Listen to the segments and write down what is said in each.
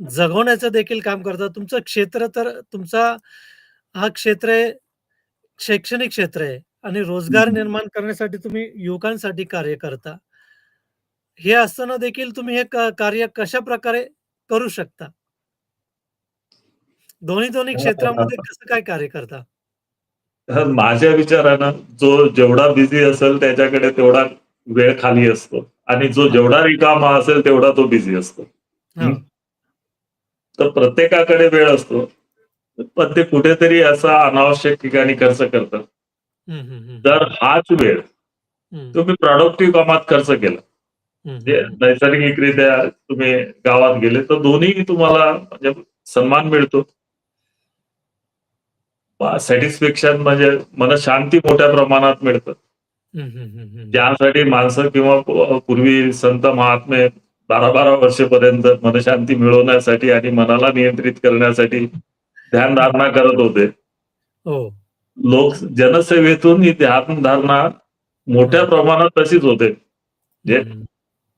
जगवण्याचं देखील काम करता. तुमचं क्षेत्र तर तुमचा हा क्षेत्र आहे, शैक्षणिक क्षेत्र आहे आणि रोजगार. निर्माण करण्यासाठी तुम्ही युवकांसाठी कार्य करता. हे असताना देखील तुम्ही हे कार्य कशाप्रकारे करू शकता? दोन्ही-दोन्ही क्षेत्रामध्ये कसं काय कार्य करता? तर माझ्या विचारानं जो जेवढा बिझी असेल त्याच्याकडे तेवढा वेळ खाली असतो आणि जो. जेवढा रिकामा असेल तेवढा तो बिझी असतो. तर प्रत्येकाकडे वेळ असतो. पण ते कुठेतरी असा अनावश्यक ठिकाणी खर्च करतात. जर हाच वेळ. तुम्ही प्रॉडक्टिव्ह कामात खर्च केला, म्हणजे. नैसर्गिकरित्या तुम्ही गावात गेले तर दोन्ही तुम्हाला म्हणजे सन्मान मिळतो. सॅटिस्फॅक्शन म्हणजे मनःशांती मोठ्या प्रमाणात मिळतं. ज्यासाठी माणसं किंवा पूर्वी संत महात्मे 12-12 वर्षेपर्यंत मनःशांती मिळवण्यासाठी आणि मनाला नियंत्रित करण्यासाठी. ध्यानधारणा करत होते. हो. लोक जनसेवेतून ही ध्यानधारणा मोठ्या. प्रमाणात तशीच होते. जे.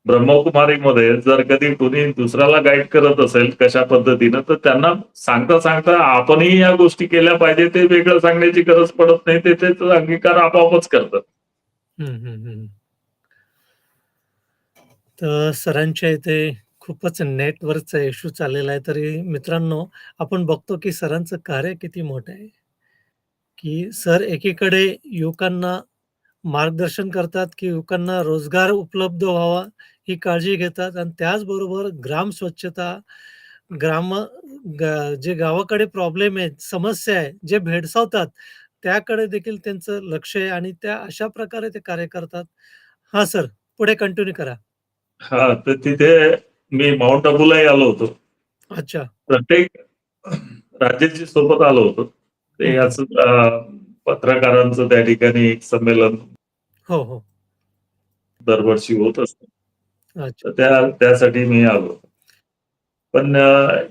ब्रह्मकुमारीमध्ये जर कधी कुणी दुसऱ्याला गाईड करत असेल कशा पद्धतीनं, तर त्यांना सांगता-सांगता आपणही या गोष्टी केल्या पाहिजे ते वेगळं सांगण्याची गरज पडत नाही. ते अंगीकार आपोआपच करतात. तर सरांच्या इथे खूपच नेटवर्कचा इश्यू चाललेला आहे. तरी मित्रांनो, आपण बघतो की सरांचं कार्य किती मोठं आहे. की सर एकीकडे युवकांना मार्गदर्शन करतात, की युवकांना रोजगार उपलब्ध व्हावा ही काळजी घेतात आणि त्याचबरोबर ग्राम स्वच्छता, ग्राम जे गावाकडे प्रॉब्लेम आहेत, समस्या आहे, जे भेडसावतात त्याकडे देखील त्यांचं लक्ष आहे आणि त्या अशा प्रकारे ते कार्य करतात. हां, सर पुढे कंटिन्यू करा. हां, तर तिथे मी माउंट आबूलाही आलो होतो. अच्छा. प्रत्येक राज्याच्या सोबत आलो होतो. ते अ, पत्रकारांचं त्या ठिकाणी एक संमेलन हो, हो. दरवर्षी होत असतं. त्या त्यासाठी मी आलो. पण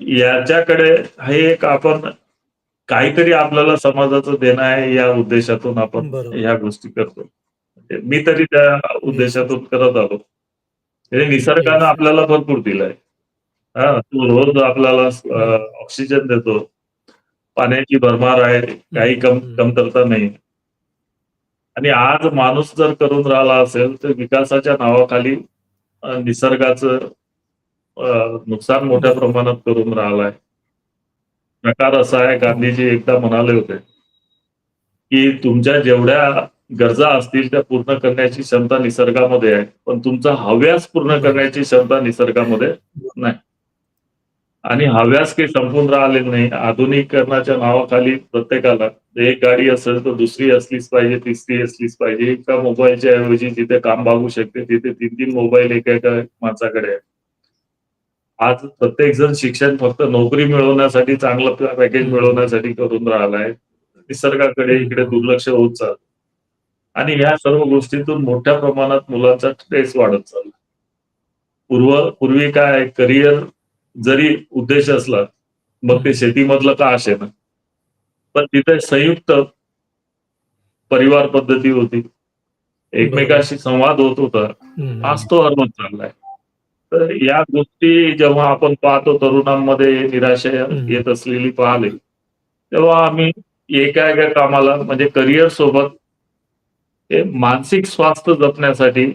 याच्याकडे हे एक आपण काहीतरी आपल्याला समाजाचं देणं आहे या उद्देशातून आपण. ह्या गोष्टी करतो. म्हणजे मी तरी त्या. उद्देशातून करत आलो. हे निसर्गानं. आपल्याला भरपूर दिलंय. हां, तो रोज आपल्याला. ऑक्सिजन देतो. पाण्याची भरमार आहे. काही कम. कमतरता नाही. आणि आज माणूस जर करून राहिला असेल, तर विकासाच्या नावाखाली निसर्गाचं नुकसान मोठ्या. प्रमाणात करून राहिलाय. प्रकार असा आहे. गांधीजी एकदा म्हणाले होते, की तुमच्या जेवढ्या गरजा असतील त्या पूर्ण करण्याची क्षमता निसर्गामध्ये आहे. पण तुमचा हव्यास पूर्ण करण्याची क्षमता निसर्गामध्ये नाही. आणि हव्यास काही संपून राहिले नाही. आधुनिकीकरणाच्या नावाखाली प्रत्येकाला एक गाडी असेल तर दुसरी असलीच पाहिजे, तिसरी असलीच पाहिजे. एका मोबाईलच्या ऐवजी जिथे काम भागू शकते तिथे 3-3 मोबाईल एका-एका माणसाकडे आहे. आज प्रत्येक जण शिक्षण फक्त नोकरी मिळवण्यासाठी चांगलं पॅकेज मिळवण्यासाठी करून राहिलाय. निसर्गाकडे इकडे दुर्लक्ष होत चाललं. आणि ह्या सर्व गोष्टीतून मोठ्या प्रमाणात मुलांचा स्ट्रेस वाढत चालला. पूर्व पूर्वी काय करियर जरी उद्देश असला, मग ते. शेतीमधलं का असेना. पण तिथे संयुक्त परिवार पद्धती होती. एकमेकांशी संवाद होत होता. आज. तो हरवत चाललाय. तर या गोष्टी जेव्हा आपण पाहतो तरुणांमध्ये निराशा. येत असलेली पाहिली, तेव्हा आम्ही एका-एका कामाला म्हणजे करियर सोबत मानसिक स्वास्थ्य जपण्यासाठी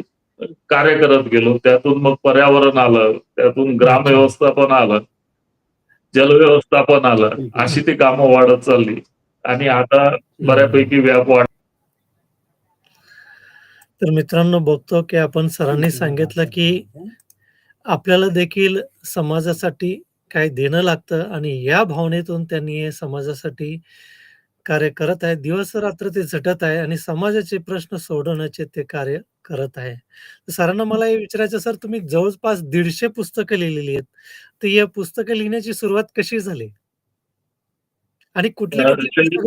कार्य करत गेलो. त्यातून मग पर्यावरण आलं, त्यातून ग्राम व्यवस्थापन आलं. जलव्यवस्थापन आलं. अशी ती कामं वाढत चालली आणि आता बऱ्यापैकी व्याप वाढ तर मित्रांनो बघतो, की आपण सरांनी सांगितलं, की आपल्याला देखील समाजासाठी काही देणं लागतं आणि या भावनेतून त्यांनी समाजासाठी कार्य करत आहेत. दिवस-रात्र ते झटत आहे आणि समाजाचे प्रश्न सोडवण्याचे ते कार्य करत आहे. सरांना मला हे विचारायचं सर तुम्ही जवळपास 150 पुस्तकं लिहिलेली आहेत. तर या पुस्तकं लिहिण्याची सुरुवात कशी झाली? आणि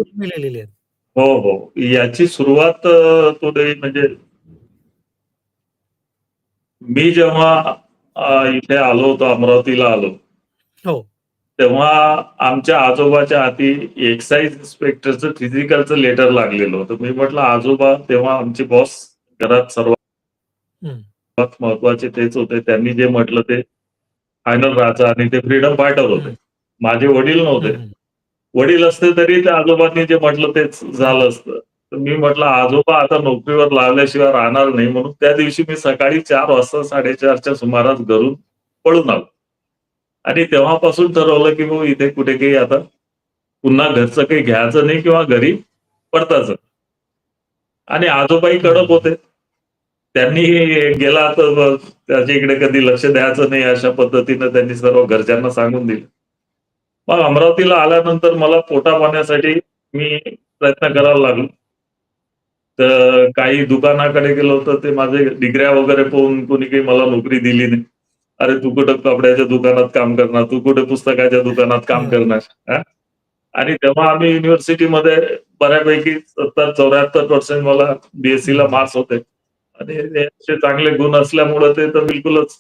तुम्ही लिहिलेली आहेत? हो, हो. याची सुरुवात थोडी म्हणजे मी जेव्हा इथे आलो होतो, अमरावतीला आलो. हो. तेव्हा आमच्या आजोबाच्या हाती एक्साईज इन्स्पेक्टरचं फिजिकलचं लेटर लागलेलं होतं. मी म्हटलं, "आजोबा" तेव्हा आमचे बॉस घरात सर्वात. महत्त्वाचे तेच होते. त्यांनी जे म्हटलं ते फायनल राहायचा आणि ते फ्रीडम फायटर होते. माझे वडील नव्हते. वडील असते तरी त्या आजोबांनी जे म्हटलं तेच झालं असतं. तर मी म्हटलं आजोबा आता नोकरीवर लावल्याशिवाय राहणार नाही म्हणून त्या दिवशी मी सकाळी 4 वाजता 4:30च्या सुमारास घरून पळून आलो. आणि तेव्हापासून ठरवलं की मग इथे कुठे काही आता पुन्हा घरचं काही घ्यायचं नाही किंवा घरी परतायचं. आणि आजोबाई कडक होते. त्यांनी गेला तर त्याच्या इकडे कधी लक्ष द्यायचं नाही अशा पद्धतीनं त्यांनी सर्व घरच्यांना सांगून दिलं. मग अमरावतीला आल्यानंतर मला पोटापाण्यासाठी मी प्रयत्न करायला लागलो. तर काही दुकानाकडे गेलो तर ते माझे डिग्र्या वगैरे पाहून कोणी काही मला नोकरी दिली नाही. "अरे तू कुठं कपड्याच्या दुकानात काम करणार, तू कुठे पुस्तकाच्या दुकानात काम. करणार." आणि तेव्हा आम्ही युनिव्हर्सिटीमध्ये बऱ्यापैकी 70-74% मला बी-एस-सीला हं. मार्क्स होते. आणि चांगले गुण असल्यामुळे ते तर बिलकुलच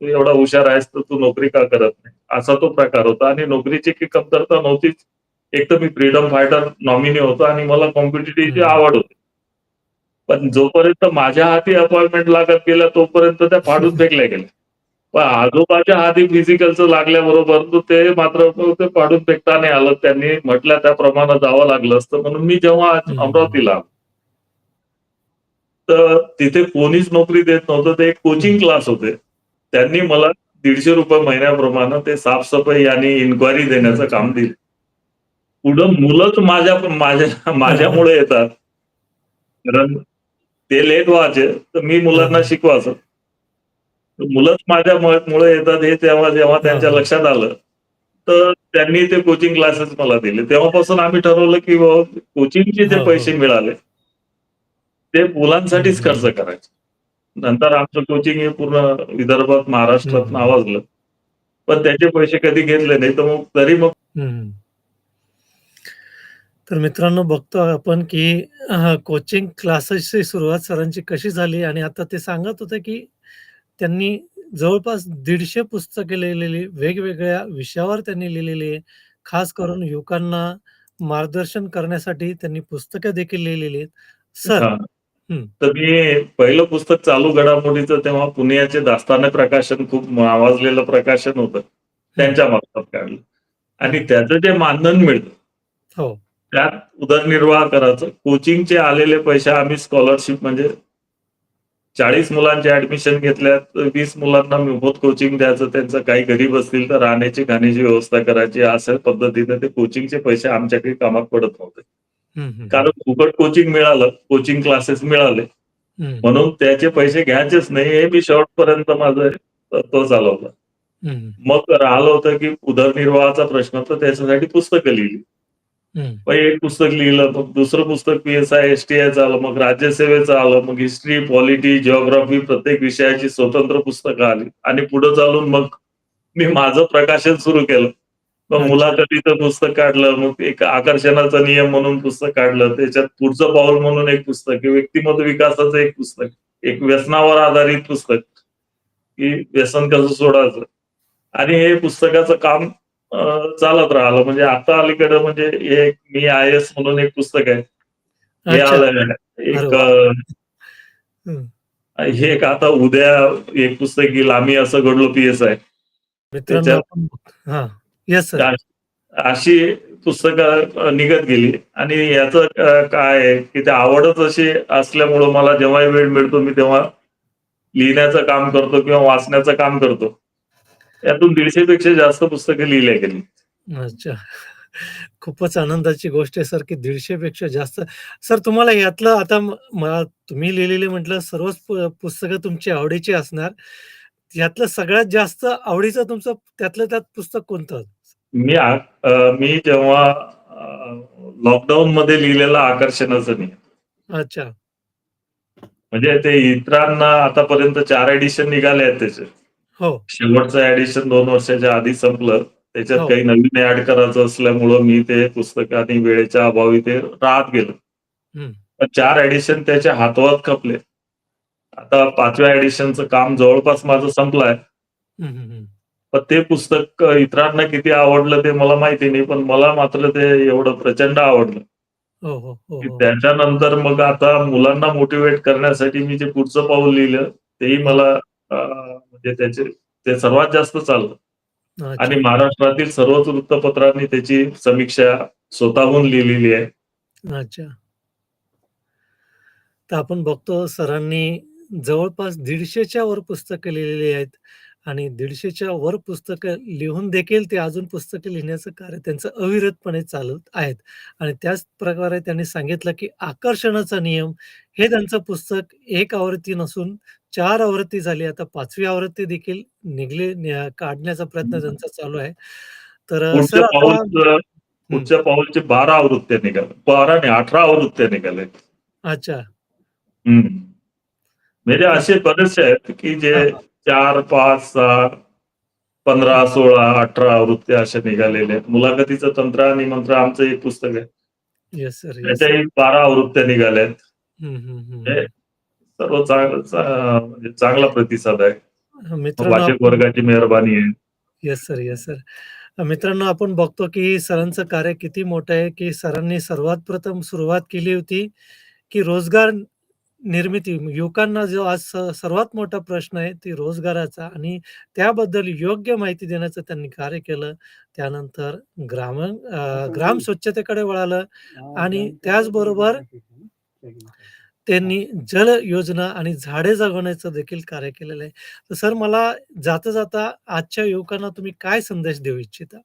"तू एवढा हुशार आहेस तर तू नोकरी का करत नाही?" असा तो प्रकार होता आणि नोकरीची काही कमतरता नव्हतीच. एक तर मी फ्रीडम फायटर नॉमिनी होतो आणि मला कॉम्पिटिटिव्हची. आवड होती. पण जोपर्यंत माझ्या हाती अपॉइंटमेंट लागत गेल्या तोपर्यंत त्या फाडून फेकल्या गेल्या. पण आजोबाच्या हाती फिजिकलचं लागल्याबरोबर ते मात्र ते फाडून फेकता नाही आलं. त्यांनी म्हटल्या त्याप्रमाणे जावं लागलं असतं म्हणून मी जेव्हा. अमरावतीला तर तिथे कोणीच नोकरी देत नव्हतं. ते एक कोचिंग. क्लास होते. त्यांनी मला ₹150 महिन्याप्रमाणे ते साफ-सफाई आणि इन्क्वायरी देण्याचं. काम दिलं. पुढं मुलंच माझ्या माझ्या. माझ्यामुळे येतात. कारण ते लेट व्हायचे तर मी मुलांना. शिकवायचो. मुलंच माझ्यामुळे मुळे येतात हे तेव्हा जेव्हा त्यांच्या. लक्षात आलं, तर त्यांनी ते कोचिंग क्लासेस मला दिले. तेव्हापासून आम्ही ठरवलं की कोचिंगचे जे पैसे. मिळाले ते मुलांसाठीच खर्च. करायचं. नंतर आमचं कोचिंग हे पूर्ण विदर्भात, महाराष्ट्रात. नावाजलं. पण त्याचे पैसे कधी घेतले नाही. तर मग तरी मग. तर मित्रांनो बघतो आपण की कोचिंग क्लासेसची सुरुवात सरांची कशी झाली आणि आता ते सांगत होते की त्यांनी जवळपास 150 पुस्तके लिहिलेली, वेगवेगळ्या विषयावर त्यांनी लिहिलेली आहे. खास करून युवकांना मार्गदर्शन करण्यासाठी त्यांनी पुस्तकं देखील लिहिलेली आहेत. सर हां. तर मी पहिलं पुस्तक चालू घडामोडीचं तेव्हा पुण्याचे दास्ताने प्रकाशन खूप नावाजलेलं प्रकाशन होतं. त्यांच्या मार्फत काढलं. आणि. त्याचं जे मानधन मिळतं हो. त्यात उदरनिर्वाह करायचं. कोचिंगचे आलेले पैसे आम्ही स्कॉलरशिप म्हणजे 40 मुलांचे ॲडमिशन घेतल्यात, 20 मुलांना मोफत कोचिंग द्यायचं. त्यांचं काही गरीब असतील तर राहण्याची, खाण्याची व्यवस्था करायची. अशा पद्धतीने ते कोचिंगचे पैसे आमच्या काही कामात पडत नव्हते. कारण फुकट कोचिंग मिळालं, कोचिंग क्लासेस मिळाले. म्हणून त्याचे पैसे घ्यायचेच नाही हे मी शेवटपर्यंत माझं तत्व चालवलं. मग राहिलं होतं की उदरनिर्वाहाचा प्रश्न तर त्याच्यासाठी पुस्तकं लिहिली. मग एक पुस्तक लिहिलं, मग दुसरं पुस्तक पी-एस-आय, एस-टी-आयचं आलं, मग राज्यसेवेचं आलं, मग हिस्ट्री, पॉलिटी, जिओग्राफी प्रत्येक विषयाची स्वतंत्र पुस्तकं आली आणि पुढे चालून मग मी माझं प्रकाशन सुरू केलं. मग. मुलाखतीचं पुस्तक काढलं, मग एक आकर्षणाचा नियम म्हणून पुस्तक काढलं. त्याच्यात पुढचं पाऊल म्हणून एक पुस्तक, व्यक्तिमत्व विकासाचं एक पुस्तक, एक व्यसनावर आधारित पुस्तक, की व्यसन कसं सोडायचं आणि हे पुस्तकाचं काम चालत राहिलं. म्हणजे आता अलीकडं म्हणजे एक मी आय-ए-एस म्हणून एक पुस्तक आहे. हे. आलं एक हं. एक आता उद्या एक पुस्तक येईल, आम्ही असं घडलो हां. सर. अ अशी पुस्तकं निघत गेली आणि याचं काय आहे, की ते आवडच अशी असल्यामुळं मला जेव्हाही वेळ मिळतो, मी तेव्हा लिहिण्याचं काम करतो किंवा वाचण्याचं काम करतो. यातून 150 पेक्षा जास्त पुस्तकं लिहिल्या गेली. अच्छा. खूपच आनंदाची गोष्ट आहे सर, की 150 पेक्षा जास्त. सर तुम्हाला यातलं आता मला तुम्ही लिहिलेले म्हटलं सर्वच पुस्तकं तुमची आवडीची असणार. यातलं सगळ्यात जास्त आवडीचं तुमचं त्यातलं त्यात पुस्तक कोणतं? मी आ मी जेव्हा अ, लॉकडाऊनमध्ये लिहिलेलं आकर्षणाचं नियम. अच्छा. म्हणजे ते इतरांना आतापर्यंत 4 एडिशन निघाले आहेत त्याचे. हो. शेवटचं एडिशन 2 वर्षाच्या आधी संपलं. त्याच्यात हो. काही नवीन ॲड करायचं असल्यामुळं मी ते पुस्तक आणि वेळेच्या अभावी ते राहत गेलं. पण 4 एडिशन त्याच्या हातोहात खपले. आता 5व्या एडिशनचं काम जवळपास माझं संपलं आहे. हं. पण ते पुस्तक इतरांना किती आवडलं ते मला माहिती नाही. पण मला मात्र ते एवढं प्रचंड आवडलं. हो, हो, हो, की हो. त्याच्यानंतर मग आता मुलांना मोटिव्हेट करण्यासाठी मी जे पुढचं पाऊल लिहिलं, तेही. मला म्हणजे त्याचे ते सर्वात जास्त चाललं. आणि. महाराष्ट्रातील सर्वच वृत्तपत्रांनी त्याची समीक्षा स्वतःहून लिहिलेली आहे. अच्छा. तर आपण बघतो सरांनी जवळपास 150च्या वर पुस्तकं लिहिलेली आहेत आणि 150च्या वर पुस्तकं लिहून देखील ते अजून पुस्तकं लिहिण्याचं कार्य त्यांचं अविरतपणे चालत आहेत आणि त्याच प्रकारे त्यांनी सांगितलं, की आकर्षणाचा नियम हे त्यांचं पुस्तक 1 आवृत्ती नसून 4 आवृत्ती झाली. आता 5वी आवृत्ती देखील निघली काढण्याचा प्रयत्न त्यांचा चालू आहे. तर सर पुढच्या पाऊलचं 12 आवृत्त्या निघाल्या. 12 नाही 18 आवृत्त्या निघाल्यात. अच्छा. म्हणजे असे बरेचसे आहेत, की जे हां, हां. 4, 5, 6, 15, 16, 18 आवृत्त्या अशा निघालेल्या आहेत. मुलाखतीचं तंत्र आणि मंत्र आमचं एक पुस्तक आहे. त्याच्याही 12 आवृत्त्या निघाल्या आहेत. हं. सर्व चांगलं म्हणजे चांगला प्रतिसाद आहे. वाचक वर्गाची मेहरबानी आहे. Yes sir, yes sir. मित्रांनो आपण बघतो, की सरांचं कार्य किती मोठं आहे, की सरांनी सर्वात प्रथम सुरुवात केली होती, की रोजगार निर्मिती युवकांना जो आज सर्वात मोठा प्रश्न आहे, ती रोजगाराचा आणि त्याबद्दल योग्य माहिती देण्याचं त्यांनी कार्य केलं. त्यानंतर ग्रामीण अ, ग्राम स्वच्छतेकडे वळालं आणि त्याचबरोबर त्यांनी जल योजना आणि झाडे जगवण्याचं देखील कार्य केलेलं आहे. तर सर मला जाता-जाता आजच्या युवकांना तुम्ही काय संदेश देऊ इच्छिता?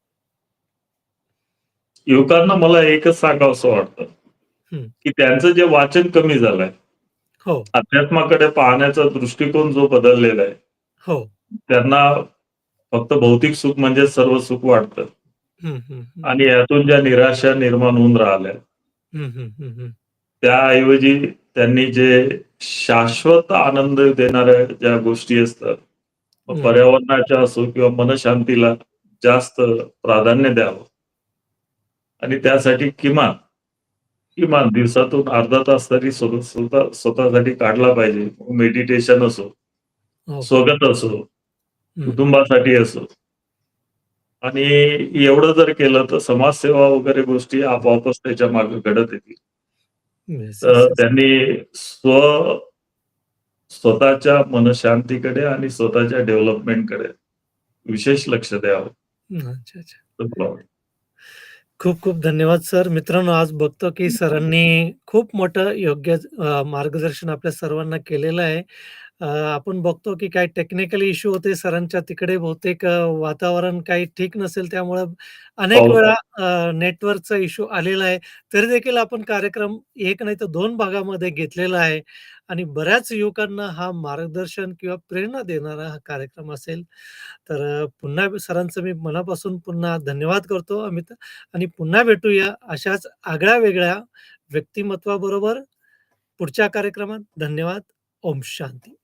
युवकांना मला एकच सांगावसं वाटतं, हं. की त्यांचं जे वाचन कमी झालंय. हो. अध्यात्माकडे पाहण्याचा दृष्टिकोन जो बदललेला आहे. हो. त्यांना फक्त भौतिक सुख म्हणजे सर्व सुख वाटतं. आणि यातून ज्या निराशा निर्माण होऊन राहिल्या. त्याऐवजी त्यांनी जे शाश्वत आनंद देणाऱ्या ज्या गोष्टी असतात. पर्यावरणाच्या असो किंवा मनशांतीला जास्त प्राधान्य द्यावं. आणि त्यासाठी किमान, किमान दिवसातून अर्धा तास तरी स्व स्वतः स्वतःसाठी काढला पाहिजे. मेडिटेशन असो, हो. स्वगत असो. कुटुंबासाठी असो. आणि एवढं जर केलं तर समाजसेवा वगैरे गोष्टी आपोआपच त्याच्यामागे घडत येतील. तर. त्यांनी स्व स्वतःच्या मनःशांतीकडे आणि स्वतःच्या डेव्हलपमेंटकडे विशेष लक्ष द्यावं. वाटतं. खूप-खूप धन्यवाद सर. मित्रांनो आज बघतो, की सरांनी खूप मोठं योग्य अ, मार्गदर्शन आपल्या सर्वांना केलेलं आहे. आपण बघतो, की काही टेक्निकल इश्यू होते सरांच्या तिकडे बहुतेक वातावरण काही ठीक नसेल त्यामुळं अनेक पाऊस वेळा आहे. अ, नेटवर्कचा इश्यू आलेला आहे. तरी देखील आपण कार्यक्रम 1 नाही तर 2 भागामध्ये घेतलेला आहे आणि बऱ्याच युवकांना हा मार्गदर्शन किंवा प्रेरणा देणारा हा कार्यक्रम असेल. तर पुन्हा सरांचं मी मनापासून पुन्हा धन्यवाद करतो अमित आणि पुन्हा भेटूया अशाच आगळ्या-वेगळ्या व्यक्तिमत्वाबरोबर पुढच्या कार्यक्रमात. धन्यवाद. ओम शांती.